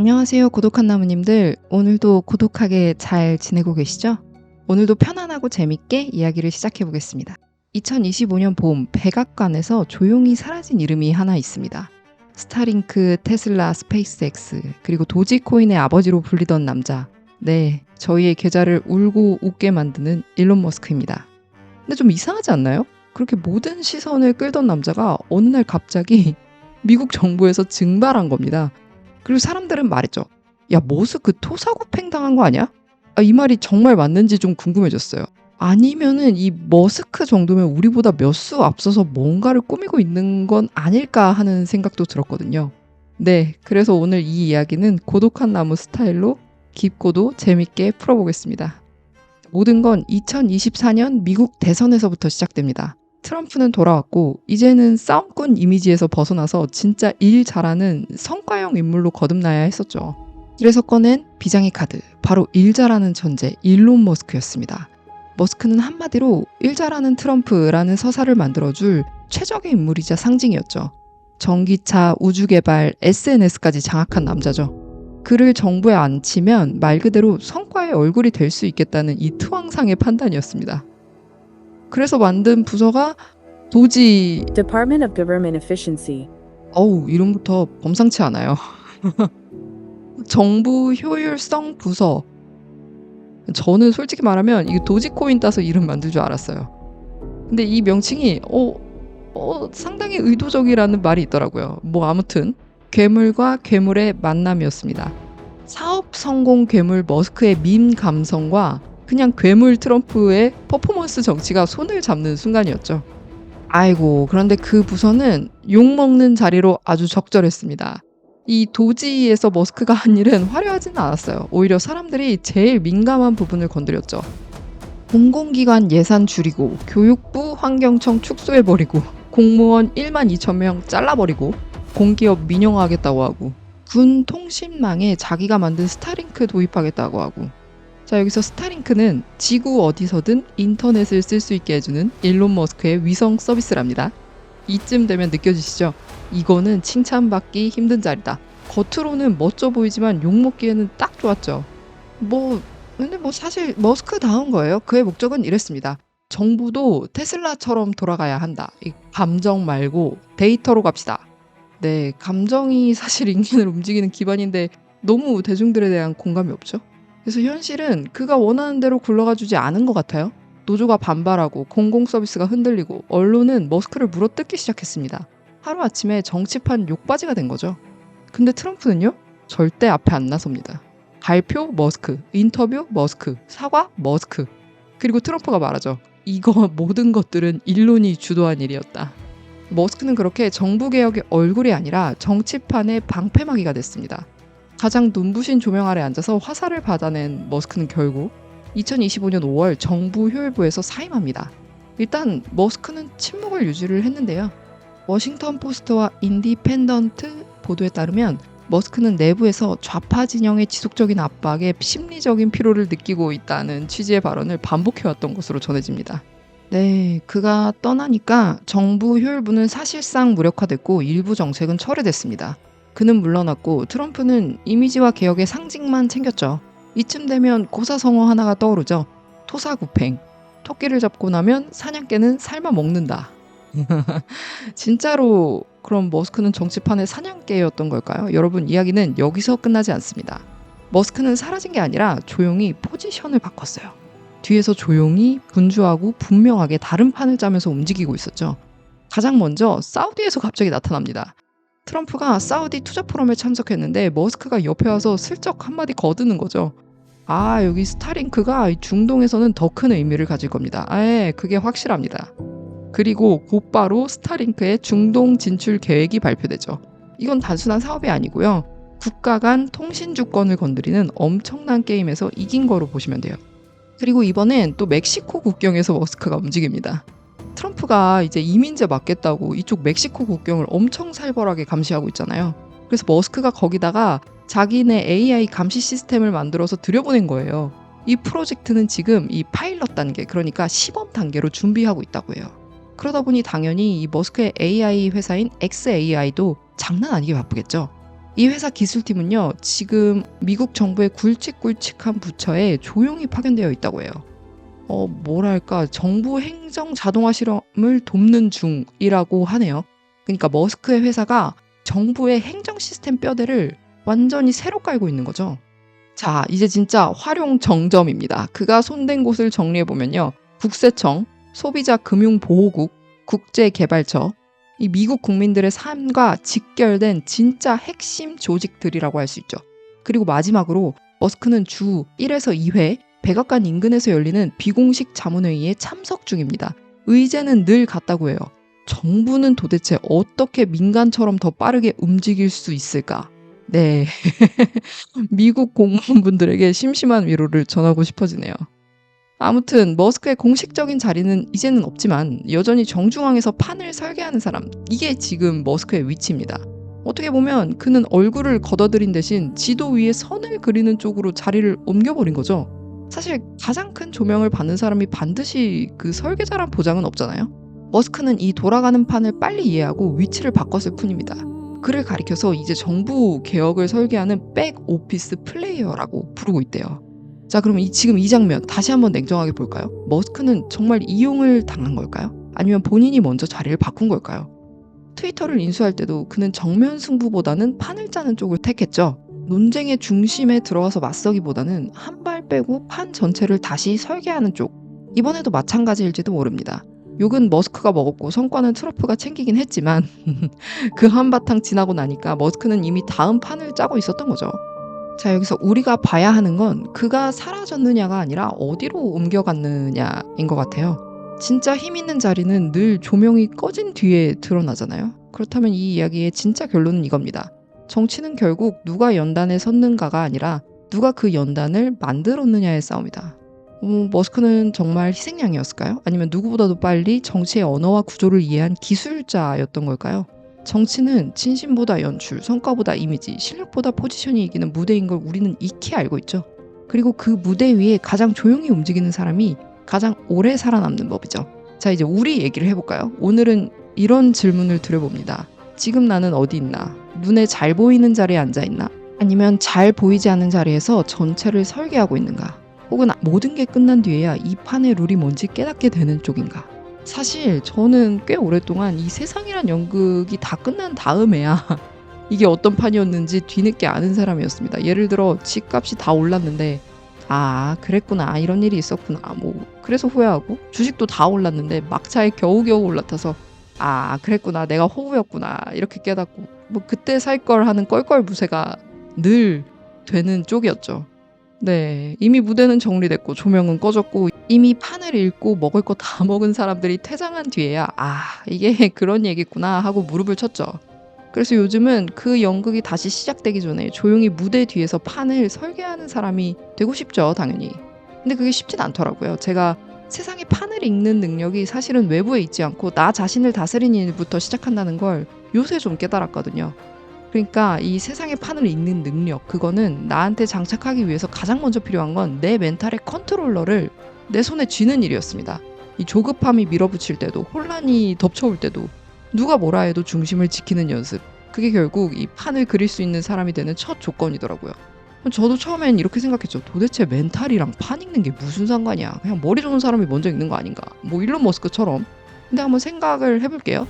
안녕하세요, 고독한 나무님들. 오늘도 고독하게 잘 지내고 계시죠? 오늘도 편안하고 재밌게 이야기를 시작해 보겠습니다. 2025년 봄 백악관에서 조용히 사라진 이름이 하나 있습니다. 스타링크, 테슬라, 스페이스X, 그리고 도지코인의 아버지로 불리던 남자. 네, 저희의 계좌를 울고 웃게 만드는 일론 머스크입니다. 근데 좀 이상하지 않나요? 그렇게 모든 시선을 끌던 남자가 어느 날 갑자기 미국 정부에서 증발한 겁니다. 그리고 사람들은 말했죠. 야, 머스크 토사구팽 당한 거 아니야? 아, 이 말이 정말 맞는지 좀 궁금해졌어요. 아니면은 이 머스크 정도면 우리보다 몇 수 앞서서 뭔가를 꾸미고 있는 건 아닐까 하는 생각도 들었거든요. 네, 그래서 오늘 이 이야기는 고독한 나무 스타일로 깊고도 재밌게 풀어보겠습니다. 모든 건 2024년 미국 대선에서부터 시작됩니다. 트럼프는 돌아왔고 이제는 싸움꾼 이미지에서 벗어나서 진짜 일 잘하는 성과형 인물로 거듭나야 했었죠. 그래서 꺼낸 비장의 카드, 바로 일 잘하는 천재 일론 머스크였습니다. 머스크는 한마디로 일 잘하는 트럼프라는 서사를 만들어줄 최적의 인물이자 상징이었죠. 전기차, 우주개발, SNS까지 장악한 남자죠. 그를 정부에 앉히면 말 그대로 성과의 얼굴이 될 수 있겠다는 이 투항상의 판단이었습니다. 그래서 만든 부서가 도지 Department of Government Efficiency. 어우 이름부터 범상치 않아요. 정부 효율성 부서. 저는 솔직히 말하면 이 도지코인 따서 이름 만들 줄 알았어요. 근데 이 명칭이 어, 어 상당히 의도적이라는 말이 있더라고요. 뭐 아무튼 괴물과 괴물의 만남이었습니다. 사업 성공 괴물 머스크의 밈 감성과 그냥 괴물 트럼프의 퍼포먼스 정치가 손을 잡는 순간이었죠. 아이고, 그런데 그 부서는 욕먹는 자리로 아주 적절했습니다. 이 도지에서 머스크가 한 일은 화려하진 않았어요. 오히려 사람들이 제일 민감한 부분을 건드렸죠. 공공기관 예산 줄이고, 교육부 환경청 축소해버리고, 공무원 1만 2천 명 잘라버리고, 공기업 민영화하겠다고 하고, 군 통신망에 자기가 만든 스타링크 도입하겠다고 하고, 자, 여기서 스타링크는 지구 어디서든 인터넷을 쓸 수 있게 해주는 일론 머스크의 위성 서비스랍니다. 이쯤 되면 느껴지시죠? 이거는 칭찬받기 힘든 자리다. 겉으로는 멋져 보이지만 욕먹기에는 딱 좋았죠. 뭐, 근데 뭐 사실 머스크 다운 거예요. 그의 목적은 이랬습니다. 정부도 테슬라처럼 돌아가야 한다. 이 감정 말고 데이터로 갑시다. 네, 감정이 사실 인간을 움직이는 기반인데 너무 대중들에 대한 공감이 없죠? 그래서 현실은 그가 원하는 대로 굴러가 주지 않은 것 같아요. 노조가 반발하고 공공 서비스가 흔들리고 언론은 머스크를 물어뜯기 시작했습니다. 하루아침에 정치판 욕바지가 된 거죠. 근데 트럼프는요? 절대 앞에 안 나섭니다. 발표 머스크, 인터뷰 머스크, 사과 머스크. 그리고 트럼프가 말하죠. 이거 모든 것들은 일론이 주도한 일이었다. 머스크는 그렇게 정부 개혁의 얼굴이 아니라 정치판의 방패막이가 됐습니다. 가장 눈부신 조명 아래 앉아서 화살을 받아낸 머스크는 결국 2025년 5월 정부 효율부에서 사임합니다. 일단 머스크는 침묵을 유지를 했는데요. 워싱턴 포스트와 인디펜던트 보도에 따르면 머스크는 내부에서 좌파 진영의 지속적인 압박에 심리적인 피로를 느끼고 있다는 취지의 발언을 반복해왔던 것으로 전해집니다. 네, 그가 떠나니까 정부 효율부는 사실상 무력화됐고 일부 정책은 철회됐습니다. 그는 물러났고 트럼프는 이미지와 개혁의 상징만 챙겼죠. 이쯤 되면 고사성어 하나가 떠오르죠. 토사구팽. 토끼를 잡고 나면 사냥개는 삶아 먹는다. 진짜로 그럼 머스크는 정치판의 사냥개였던 걸까요? 여러분 이야기는 여기서 끝나지 않습니다. 머스크는 사라진 게 아니라 조용히 포지션을 바꿨어요. 뒤에서 조용히 분주하고 분명하게 다른 판을 짜면서 움직이고 있었죠. 가장 먼저 사우디에서 갑자기 나타납니다. 트럼프가 사우디 투자 포럼에 참석했는데 머스크가 옆에 와서 슬쩍 한마디 거드는 거죠. 아, 여기 스타링크가 중동에서는 더 큰 의미를 가질 겁니다. 아, 예, 그게 확실합니다. 그리고 곧바로 스타링크의 중동 진출 계획이 발표되죠. 이건 단순한 사업이 아니고요. 국가 간 통신 주권을 건드리는 엄청난 게임에서 이긴 거로 보시면 돼요. 그리고 이번엔 또 멕시코 국경에서 머스크가 움직입니다. 트럼프가 이제 이민제 막겠다고 이쪽 멕시코 국경을 엄청 살벌하게 감시하고 있잖아요. 그래서 머스크가 거기다가 자기네 AI 감시 시스템을 만들어서 들여보낸 거예요. 이 프로젝트는 지금 이 파일럿 단계, 그러니까 시범 단계로 준비하고 있다고 해요. 그러다 보니 당연히 이 머스크의 AI 회사인 XAI도 장난 아니게 바쁘겠죠. 이 회사 기술팀은요, 지금 미국 정부의 굵직굵직한 부처에 조용히 파견되어 있다고 해요. 어, 뭐랄까, 정부 행정 자동화 실험을 돕는 중이라고 하네요. 그러니까 머스크의 회사가 정부의 행정 시스템 뼈대를 완전히 새로 깔고 있는 거죠. 자, 이제 진짜 활용 정점입니다. 그가 손댄 곳을 정리해 보면요. 국세청, 소비자 금융보호국, 국제개발처, 이 미국 국민들의 삶과 직결된 진짜 핵심 조직들이라고 할 수 있죠. 그리고 마지막으로 머스크는 주 1에서 2회 백악관 인근에서 열리는 비공식 자문회의에 참석 중입니다. 의제는 늘 같다고 해요. 정부는 도대체 어떻게 민간처럼 더 빠르게 움직일 수 있을까? 네. 미국 공무원분들에게 심심한 위로를 전하고 싶어지네요. 아무튼 머스크의 공식적인 자리는 이제는 없지만 여전히 정중앙에서 판을 설계하는 사람 이게 지금 머스크의 위치입니다. 어떻게 보면 그는 얼굴을 걷어들인 대신 지도 위에 선을 그리는 쪽으로 자리를 옮겨버린 거죠. 사실 가장 큰 조명을 받는 사람이 반드시 그 설계자란 보장은 없잖아요. 머스크는 이 돌아가는 판을 빨리 이해하고 위치를 바꿨을 뿐입니다. 그를 가리켜서 이제 정부 개혁을 설계하는 백 오피스 플레이어라고 부르고 있대요. 자, 그럼 이, 지금 이 장면 다시 한번 냉정하게 볼까요? 머스크는 정말 이용을 당한 걸까요? 아니면 본인이 먼저 자리를 바꾼 걸까요? 트위터를 인수할 때도 그는 정면 승부보다는 판을 짜는 쪽을 택했죠. 논쟁의 중심에 들어와서 맞서기보다는 한발 빼고 판 전체를 다시 설계하는 쪽. 이번에도 마찬가지일지도 모릅니다. 욕은 머스크가 먹었고 성과는 트럼프가 챙기긴 했지만 그 한바탕 지나고 나니까 머스크는 이미 다음 판을 짜고 있었던 거죠. 자, 여기서 우리가 봐야 하는 건 그가 사라졌느냐가 아니라 어디로 옮겨갔느냐인 것 같아요. 진짜 힘 있는 자리는 늘 조명이 꺼진 뒤에 드러나잖아요. 그렇다면 이 이야기의 진짜 결론은 이겁니다. 정치는 결국 누가 연단에 섰는가가 아니라 누가 그 연단을 만들었느냐의 싸움이다. 어, 머스크는 정말 희생양이었을까요? 아니면 누구보다도 빨리 정치의 언어와 구조를 이해한 기술자였던 걸까요? 정치는 진심보다 연출, 성과보다 이미지, 실력보다 포지션이 이기는 무대인 걸 우리는 익히 알고 있죠. 그리고 그 무대 위에 가장 조용히 움직이는 사람이 가장 오래 살아남는 법이죠. 자, 이제 우리 얘기를 해볼까요? 오늘은 이런 질문을 드려봅니다. 지금 나는 어디 있나? 눈에 잘 보이는 자리에 앉아 있나? 아니면 잘 보이지 않는 자리에서 전체를 설계하고 있는가? 혹은 모든 게 끝난 뒤에야 이 판의 룰이 뭔지 깨닫게 되는 쪽인가? 사실 저는 꽤 오랫동안 이 세상이란 연극이 다 끝난 다음에야 이게 어떤 판이었는지 뒤늦게 아는 사람이었습니다. 예를 들어 집값이 다 올랐는데 아 그랬구나 이런 일이 있었구나 뭐 그래서 후회하고 주식도 다 올랐는데 막차에 겨우겨우 올라타서 아 그랬구나 내가 호구였구나 이렇게 깨닫고 뭐 그때 살 걸 하는 껄껄무새가 늘 되는 쪽이었죠. 네, 이미 무대는 정리됐고 조명은 꺼졌고 이미 판을 읽고 먹을 거 다 먹은 사람들이 퇴장한 뒤에야 아 이게 그런 얘기구나 하고 무릎을 쳤죠. 그래서 요즘은 그 연극이 다시 시작되기 전에 조용히 무대 뒤에서 판을 설계하는 사람이 되고 싶죠, 당연히. 근데 그게 쉽진 않더라고요. 제가 세상의 판을 읽는 능력이 사실은 외부에 있지 않고 나 자신을 다스리는 일부터 시작한다는 걸 요새 좀 깨달았거든요. 그러니까 이 세상의 판을 읽는 능력, 그거는 나한테 장착하기 위해서 가장 먼저 필요한 건 내 멘탈의 컨트롤러를 내 손에 쥐는 일이었습니다. 이 조급함이 밀어붙일 때도, 혼란이 덮쳐올 때도, 누가 뭐라 해도 중심을 지키는 연습. 그게 결국 이 판을 그릴 수 있는 사람이 되는 첫 조건이더라고요. 저도 처음엔 이렇게 생각했죠. 도대체 멘탈이랑 판 읽는 게 무슨 상관이야. 그냥 머리 좋은 사람이 먼저 읽는 거 아닌가. 뭐 일론 머스크처럼. 근데 한번 생각을 해볼게요.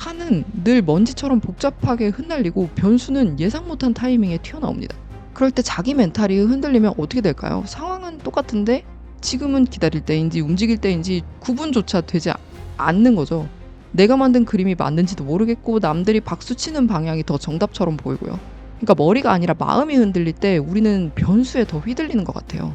판은 늘 먼지처럼 복잡하게 흩날리고 변수는 예상 못한 타이밍에 튀어나옵니다. 그럴 때 자기 멘탈이 흔들리면 어떻게 될까요? 상황은 똑같은데 지금은 기다릴 때인지 움직일 때인지 구분조차 되지 않는 거죠. 내가 만든 그림이 맞는지도 모르겠고 남들이 박수치는 방향이 더 정답처럼 보이고요. 그러니까 머리가 아니라 마음이 흔들릴 때 우리는 변수에 더 휘둘리는 것 같아요.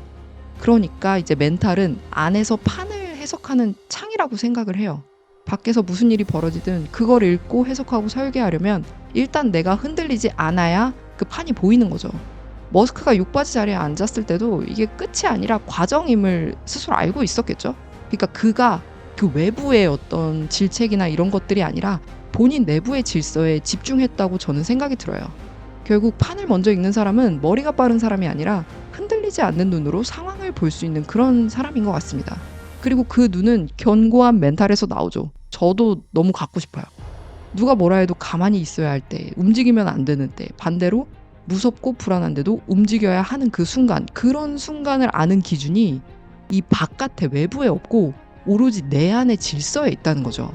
그러니까 이제 멘탈은 안에서 판을 해석하는 창이라고 생각을 해요. 밖에서 무슨 일이 벌어지든 그걸 읽고 해석하고 설계하려면 일단 내가 흔들리지 않아야 그 판이 보이는 거죠. 머스크가 육바지 자리에 앉았을 때도 이게 끝이 아니라 과정임을 스스로 알고 있었겠죠. 그러니까 그가 그 외부의 어떤 질책이나 이런 것들이 아니라 본인 내부의 질서에 집중했다고 저는 생각이 들어요. 결국 판을 먼저 읽는 사람은 머리가 빠른 사람이 아니라 흔들리지 않는 눈으로 상황을 볼 수 있는 그런 사람인 것 같습니다. 그리고 그 눈은 견고한 멘탈에서 나오죠. 저도 너무 갖고 싶어요. 누가 뭐라 해도 가만히 있어야 할 때, 움직이면 안 되는 때, 반대로 무섭고 불안한데도 움직여야 하는 그 순간, 그런 순간을 아는 기준이 이 바깥에 외부에 없고 오로지 내 안의 질서에 있다는 거죠.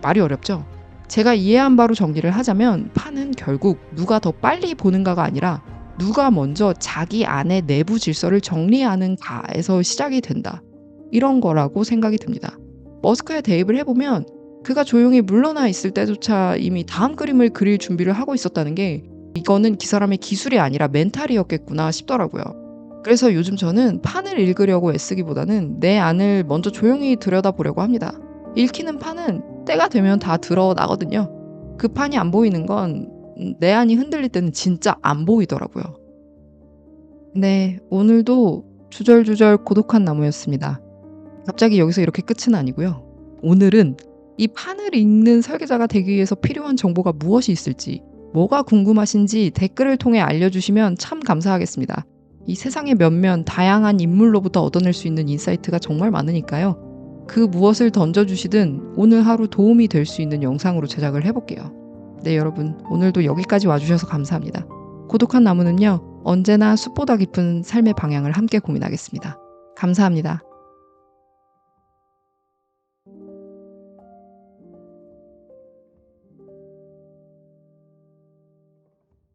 말이 어렵죠? 제가 이해한 바로 정리를 하자면 판은 결국 누가 더 빨리 보는가가 아니라 누가 먼저 자기 안의 내부 질서를 정리하는 가에서 시작이 된다. 이런 거라고 생각이 듭니다. 머스크에 대입을 해보면 그가 조용히 물러나 있을 때조차 이미 다음 그림을 그릴 준비를 하고 있었다는 게 이거는 그 사람의 기술이 아니라 멘탈이었겠구나 싶더라고요. 그래서 요즘 저는 판을 읽으려고 애쓰기보다는 내 안을 먼저 조용히 들여다보려고 합니다. 읽히는 판은 때가 되면 다 드러나거든요. 그 판이 안 보이는 건 내 안이 흔들릴 때는 진짜 안 보이더라고요. 네, 오늘도 주절주절 고독한 나무였습니다. 갑자기 여기서 이렇게 끝은 아니고요. 오늘은 이 판을 읽는 설계자가 되기 위해서 필요한 정보가 무엇이 있을지, 뭐가 궁금하신지 댓글을 통해 알려주시면 참 감사하겠습니다. 이 세상의 몇몇 다양한 인물로부터 얻어낼 수 있는 인사이트가 정말 많으니까요. 그 무엇을 던져주시든 오늘 하루 도움이 될 수 있는 영상으로 제작을 해볼게요. 네, 여러분. 오늘도 여기까지 와주셔서 감사합니다. 고독한 나무는요, 언제나 숲보다 깊은 삶의 방향을 함께 고민하겠습니다. 감사합니다.